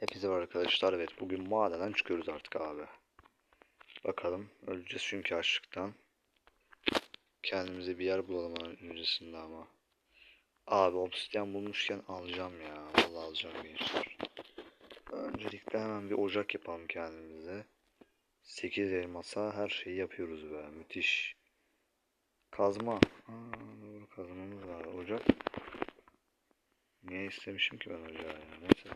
Hepinize var arkadaşlar. Evet bugün madenden çıkıyoruz artık abi. Bakalım öleceğiz çünkü açlıktan. Kendimize bir yer bulalım öncesinde ama. Abi obsidyen bulmuşken alacağım ya. Vallahi alacağım gençler. Öncelikle hemen bir ocak yapalım kendimize. 8 elmasa her şeyi yapıyoruz be. Müthiş. Kazma. Aa, kazmamız var. Ocak. Niye istemişim ki ben ocağı ya. Neyse.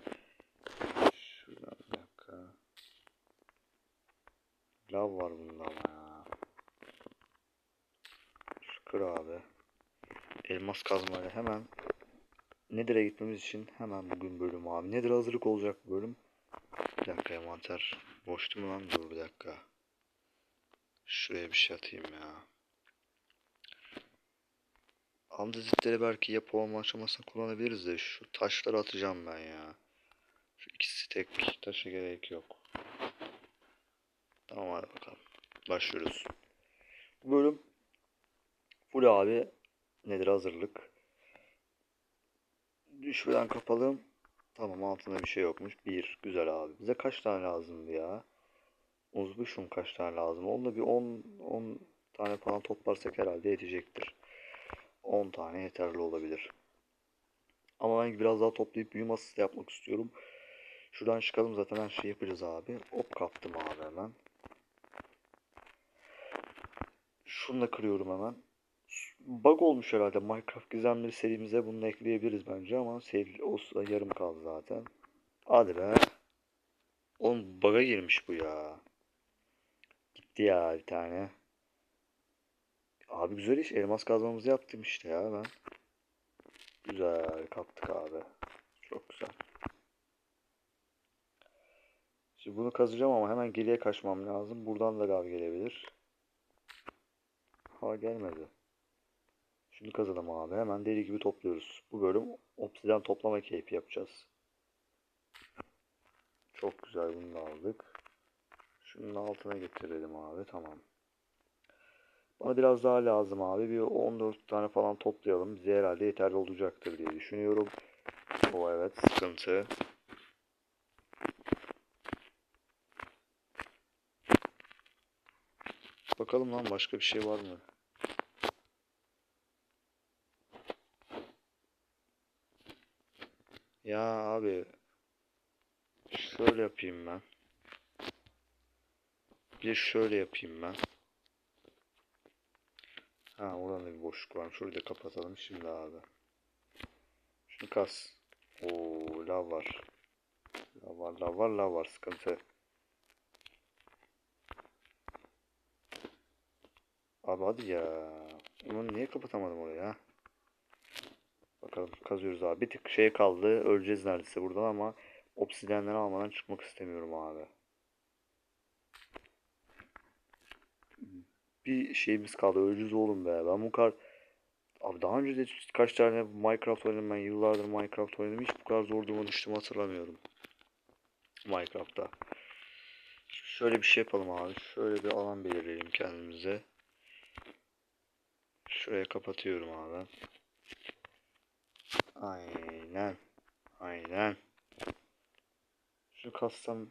Şuradan bir dakika. Lav var bunda ama ya. Şu kır abi. Elmas kazmayla hemen Nedir'e gitmemiz için hemen bugün bölüm abi. Nedir hazırlık olacak bu bölüm. Bir dakika envanter. Boştu mu lan? Dur bir dakika. Şuraya bir şey atayım ya. Andezitleri belki yapı olma aşamasında kullanabiliriz de şu taşları atacağım ben ya. Şu ikisi tek taşa gerek yok. Tamam hadi bakalım. Başlıyoruz. Bu bölüm full abi nedir hazırlık. Düşmeden kapalım. Tamam altında bir şey yokmuş. Bir. Güzel abi. Bize kaç tane lazımdı ya? Uzbuşum kaç tane lazım? Onda bir 10 10 tane falan toplarsak herhalde yetecektir. 10 tane yeterli olabilir. Ama ben biraz daha toplayıp büyü masası yapmak istiyorum. Şuradan çıkalım zaten her şeyi yapacağız abi. Hop kaptım abi hemen. Şunu da kırıyorum hemen. Bug olmuş herhalde Minecraft gizemleri serimize bunu ekleyebiliriz bence ama sev o sıra yarım kaldı zaten. Hadi be. Oğlum bug'a girmiş bu ya. Gitti ya bir tane. Abi güzel iş. Elmas kazmamızı yaptım işte ya ben. Güzel kaptık abi. Çok güzel. Şimdi bunu kazacağım ama hemen geriye kaçmam lazım. Buradan da lav gelebilir. Gelmedi. Şunu kazalım abi. Hemen deli gibi topluyoruz. Bu bölüm obsidian toplama keyfi yapacağız. Çok güzel bunu da aldık. Şunun altına getirelim abi. Tamam. Bana biraz daha lazım abi. Bir 14 tane falan toplayalım. Bize herhalde yeterli olacaktır diye düşünüyorum. O evet sıkıntı. Bakalım lan başka bir şey var mı? Ya abi şöyle yapayım ben. Bir şöyle yapayım ben. Ha orada bir boşluk var. Şurayı da kapatalım şimdi abi. Şunu kas. Oo lav var. Lav var lav var lav var sıkıntı. Abi hadi ya. Ulan niye kapatamadım orayı ha? Bakalım kazıyoruz abi. Bir tık şey kaldı. Öleceğiz neredeyse buradan ama obsidyenleri almadan çıkmak istemiyorum abi. Bir şeyimiz kaldı. Öleceğiz oğlum be. Ben bu kadar... Abi daha önce de kaç tane Minecraft oynadım ben. Yıllardır Minecraft oynadım. Hiç bu kadar zor duruma düştüğümü hatırlamıyorum. Minecraft'ta. Şöyle bir şey yapalım abi. Şöyle bir alan belirleyelim kendimize. Şuraya kapatıyorum abi. Aynen. Aynen. Şunu kassam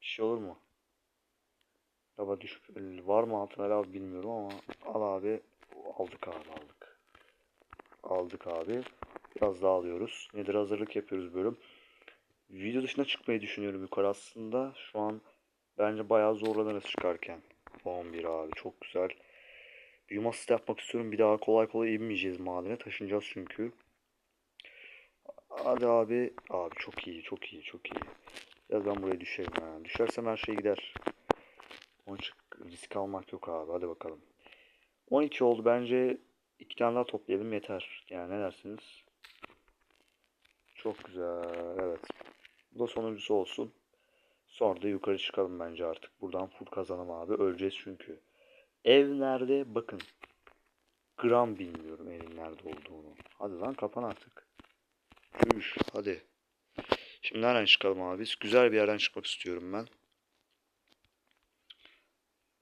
bir şey olur mu? Lava düş var mı altına lav bilmiyorum ama al abi. Aldık abi aldık. Aldık abi. Biraz daha alıyoruz. Nedir hazırlık yapıyoruz bölüm. Video dışına çıkmayı düşünüyorum yukarı aslında. Şu an bence bayağı zorlanırız çıkarken. 11 abi çok güzel. Büyü masası yapmak istiyorum. Bir daha kolay kolay inmeyeceğiz madene. Taşınacağız çünkü. Hadi abi. Abi çok iyi, çok iyi, çok iyi. Biraz ben buraya düşerim ha. Düşersem her şey gider. Onun için risk almak yok abi. Hadi bakalım. 12 oldu. Bence iki tane daha toplayalım yeter. Yani ne dersiniz? Çok güzel. Evet. Bu da sonuncusu olsun. Sonra da yukarı çıkalım bence artık. Buradan full kazanım abi. Öleceğiz çünkü. Ev nerede? Bakın. Gram bilmiyorum evin nerede olduğunu. Hadi lan kapan artık. Çüş. Hadi. Şimdi nereden çıkalım abi? Güzel bir yerden çıkmak istiyorum ben.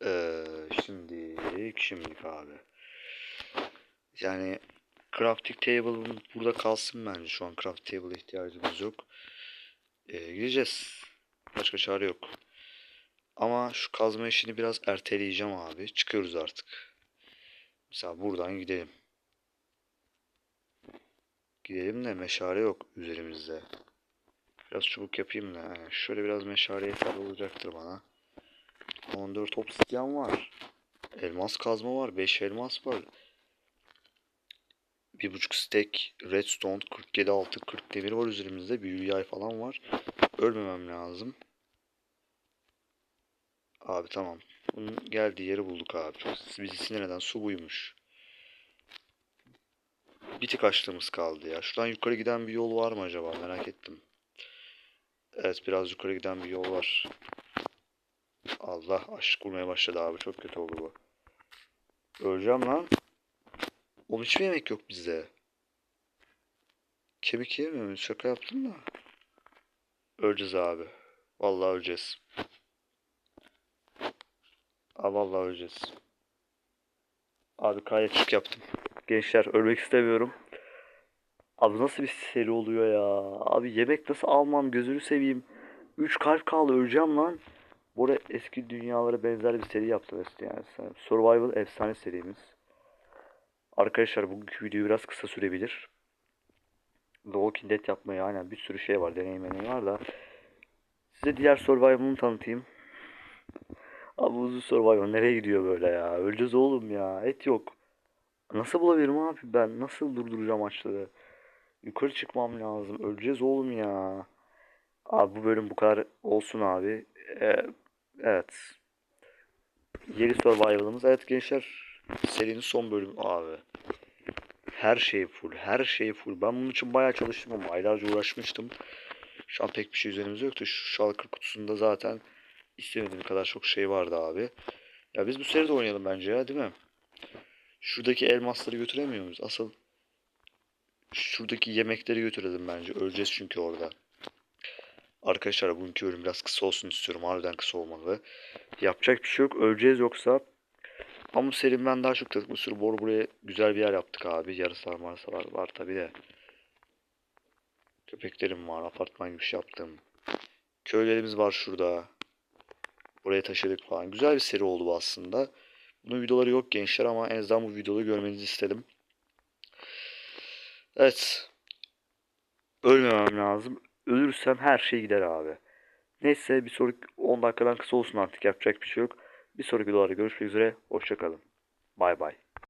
Ee, şimdilik şimdilik abi. Yani crafting table burada kalsın bence. Şu an crafting table ihtiyacımız yok. Ee, gideceğiz. Başka çare yok. Ama şu kazma işini biraz erteleyeceğim abi. Çıkıyoruz artık. Mesela buradan gidelim. Gidelim de meşale yok üzerimizde. Biraz çubuk yapayım da. Şöyle biraz meşale yeterli olacaktır bana. 14 obsidyen var. Elmas kazma var. 5 elmas var. Bir buçuk stack redstone 47 altı 40 demir var üzerimizde. Büyülü yay falan var. Ölmemem lazım. Abi tamam. Bunun geldiği yeri bulduk abi. Bizi sinir eden su buymuş. Bir tık açlığımız kaldı ya. Şuradan yukarı giden bir yol var mı acaba? Merak ettim. Evet biraz yukarı giden bir yol var. Allah aşık olmaya başladı abi. Çok kötü oldu bu. Öleceğim lan. Oğlum hiç mi yemek yok bizde? Kemik yemiyor muyuz? Şaka yaptım da. Öleceğiz abi. Vallahi öleceğiz. Abi vallahi öleceğiz. Abi kayakçık yaptım. Gençler ölmek istemiyorum. Abi nasıl bir seri oluyor ya? Abi yemek nasıl almam gözünü seveyim. 3 kalp kaldı öleceğim lan. Arada eski dünyalara benzer bir seri yaptım işte yani. Survival efsane serimiz. Arkadaşlar bugünkü video biraz kısa sürebilir. The Walking Dead yapmaya aynen bir sürü şey var deneyim var da. Size diğer Survival'ını tanıtayım. Abi uzun Survival nereye gidiyor böyle ya? Öleceğiz oğlum ya. Et yok. Nasıl bulabilirim abi ben? Nasıl durduracağım açları? Yukarı çıkmam lazım. Öleceğiz oğlum ya. Abi bu bölüm bu kadar olsun abi. Ee, evet. Yeni Survival'ımız. Evet gençler. Serinin son bölümü abi. Her şey full. Her şey full. Ben bunun için bayağı çalıştım ama aylarca uğraşmıştım. Şu an pek bir şey üzerimizde yoktu. Şu şalkır kutusunda zaten istemediğim kadar çok şey vardı abi. Ya biz bu seride oynayalım bence ya değil mi? Şuradaki elmasları götüremiyor muyuz? Asıl şuradaki yemekleri götürelim bence. Öleceğiz çünkü orada. Arkadaşlar bugünkü bölüm biraz kısa olsun istiyorum. Harbiden kısa olmalı. Yapacak bir şey yok. Öleceğiz yoksa. Ama bu serinin ben daha çok tadım. Bir sürü boru buraya güzel bir yer yaptık abi. Yarısı marsa var, var tabi de. Köpeklerim var. Apartman gibi şey yaptım. Köylerimiz var şurada. Buraya taşıdık falan. Güzel bir seri oldu bu aslında. Bunun videoları yok gençler ama en azından bu videoları görmenizi istedim. Evet. Ölmemem lazım. Ölürsem her şey gider abi. Neyse bir sonraki 10 dakikadan kısa olsun artık yapacak bir şey yok. Bir sonraki videolarda görüşmek üzere. Hoşçakalın. Bay bay.